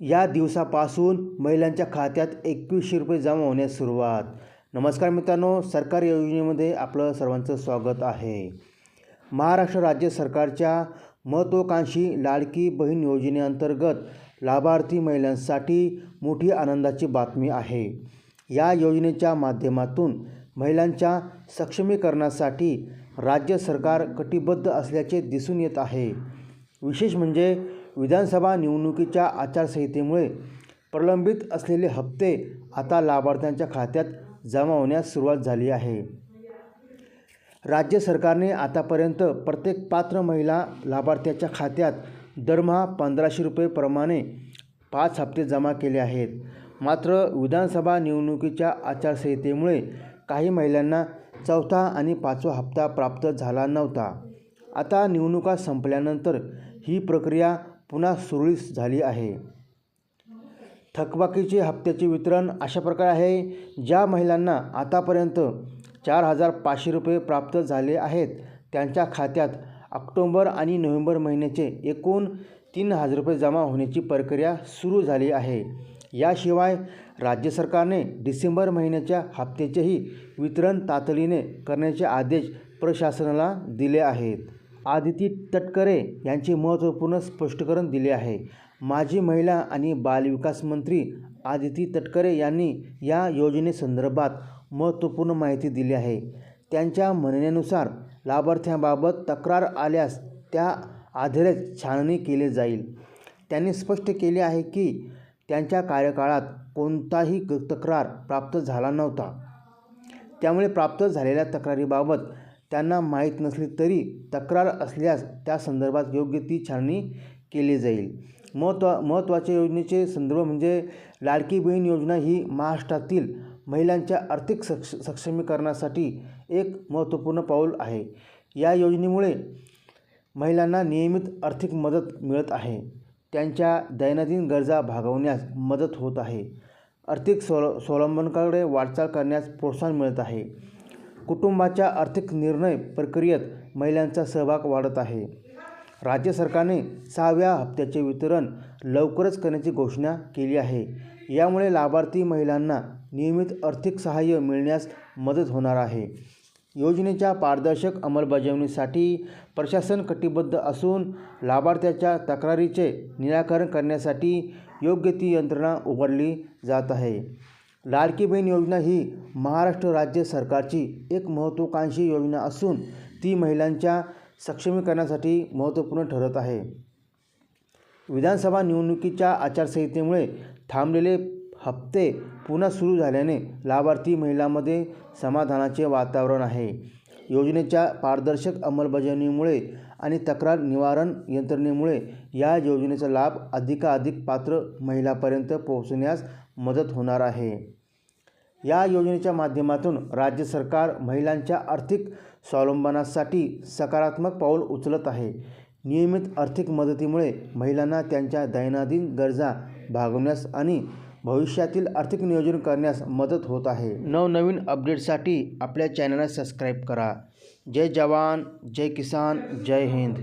या दिवसापासून महिलांच्या खात्यात एकवीसशे रुपये जमा होण्यास सुरुवात. नमस्कार मित्रांनो सरकारी योजनेमध्ये आपलं सर्वांचं स्वागत आहे. महाराष्ट्र राज्य सरकारच्या महत्त्वाकांक्षी लाडकी बहीण योजनेअंतर्गत लाभार्थी महिलांसाठी मोठी आनंदाची बातमी आहे. या योजनेच्या माध्यमातून महिलांच्या सक्षमीकरणासाठी राज्य सरकार कटिबद्ध असल्याचे दिसून येत आहे. विशेष म्हणजे विधानसभा निवडणुकीच्या आचारसंहितेमुळे प्रलंबित असलेले हप्ते आता लाभार्थ्यांच्या खात्यात जमा होण्यास सुरुवात झाली आहे. राज्य सरकारने आतापर्यंत प्रत्येक पात्र महिला लाभार्थ्याच्या खात्यात दरमहा पंधराशे रुपयेप्रमाणे पाच हप्ते जमा केले आहेत. मात्र विधानसभा निवडणुकीच्या आचारसंहितेमुळे काही महिलांना चौथा आणि पाचवा हप्ता प्राप्त झाला नव्हता. आता निवडणुका संपल्यानंतर ही प्रक्रिया पुन्हा सुरळीत झाली आहे. थकबाकीचे हप्त्याचे वितरण अशा प्रकारे आहे ज्या महिलांना आतापर्यंत चार हजार पाचशे रुपये प्राप्त झाले आहेत त्यांच्या खात्यात ऑक्टोंबर आणि नोव्हेंबर महिन्याचे एकूण तीन हजार रुपये जमा होण्याची प्रक्रिया सुरू झाली आहे. याशिवाय राज्य सरकारने डिसेंबर महिन्याच्या हप्त्याचेही वितरण तातडीने करण्याचे आदेश प्रशासनाला दिले आहेत. आदिती तटकरे यांचे महत्त्वपूर्ण स्पष्टीकरण दिले आहे. माजी महिला आणि बालविकास मंत्री आदिती तटकरे यांनी या योजनेसंदर्भात महत्त्वपूर्ण माहिती दिली आहे. त्यांच्या म्हणण्यानुसार लाभार्थ्यांबाबत तक्रार आल्यास त्या आधारेच छाननी केली जाईल. त्यांनी स्पष्ट केले आहे की त्यांच्या कार्यकाळात कोणताही तक्रार प्राप्त झाला नव्हता. त्यामुळे प्राप्त झालेल्या तक्रारीबाबत त्यांना माहीत नसली तरी तक्रार असल्यास त्या संदर्भात योग्य ती छाननी केली जाईल. महत्त्वा महत्त्वाच्या योजनेचे संदर्भ म्हणजे लाडकी बहीण योजना ही महाराष्ट्रातील महिलांच्या आर्थिक सक्ष सक्षमीकरणासाठी एक महत्त्वपूर्ण पाऊल आहे. या योजनेमुळे महिलांना नियमित आर्थिक मदत मिळत आहे. त्यांच्या दैनंदिन गरजा भागवण्यास मदत होत आहे. आर्थिक स्व स्वावलंबनाकडे वाटचाल करण्यास प्रोत्साहन मिळत आहे. कुटुंबाच्या आर्थिक निर्णय प्रक्रियेत महिलांचा सहभाग वाढत आहे. राज्य सरकारने सहाव्या हप्त्याचे वितरण लवकरच करण्याची घोषणा केली आहे. यामुळे लाभार्थी महिलांना नियमित आर्थिक सहाय्य मिळण्यास मदत होणार आहे. योजनेच्या पारदर्शक अंमलबजावणीसाठी प्रशासन कटिबद्ध असून लाभार्थ्याच्या तक्रारीचे निराकरण करण्यासाठी योग्य ती यंत्रणा उभारली जात आहे. लाडकी बहीण योजना ही महाराष्ट्र राज्य सरकारची एक महत्त्वाकांक्षी योजना असून ती महिलांच्या सक्षमीकरणासाठी महत्त्वपूर्ण ठरत आहे. विधानसभा निवडणुकीच्या आचारसंहितेमुळे थांबलेले हप्ते पुन्हा सुरू झाल्याने लाभार्थी महिलांमध्ये समाधानाचे वातावरण आहे. योजनेच्या पारदर्शक अंमलबजावणीमुळे आणि तक्रार निवारण यंत्रणेमुळे या योजनेचा लाभ अधिकाधिक पात्र महिलापर्यंत पोहोचण्यास मदत होणार आहे. या योजनेच्या माध्यमातून राज्य सरकार महिलांच्या आर्थिक स्वावलंबनासाठी सकारात्मक पाऊल उचलत आहे. नियमित आर्थिक मदतीमुळे महिलांना त्यांच्या दैनंदिन गरजा भागवण्यास आणि भविष्यातील आर्थिक नियोजन करण्यास मदत होत आहे. नवनवीन अपडेटसाठी आपल्या चॅनलला सबस्क्राईब करा. जय जवान जय किसान जय हिंद.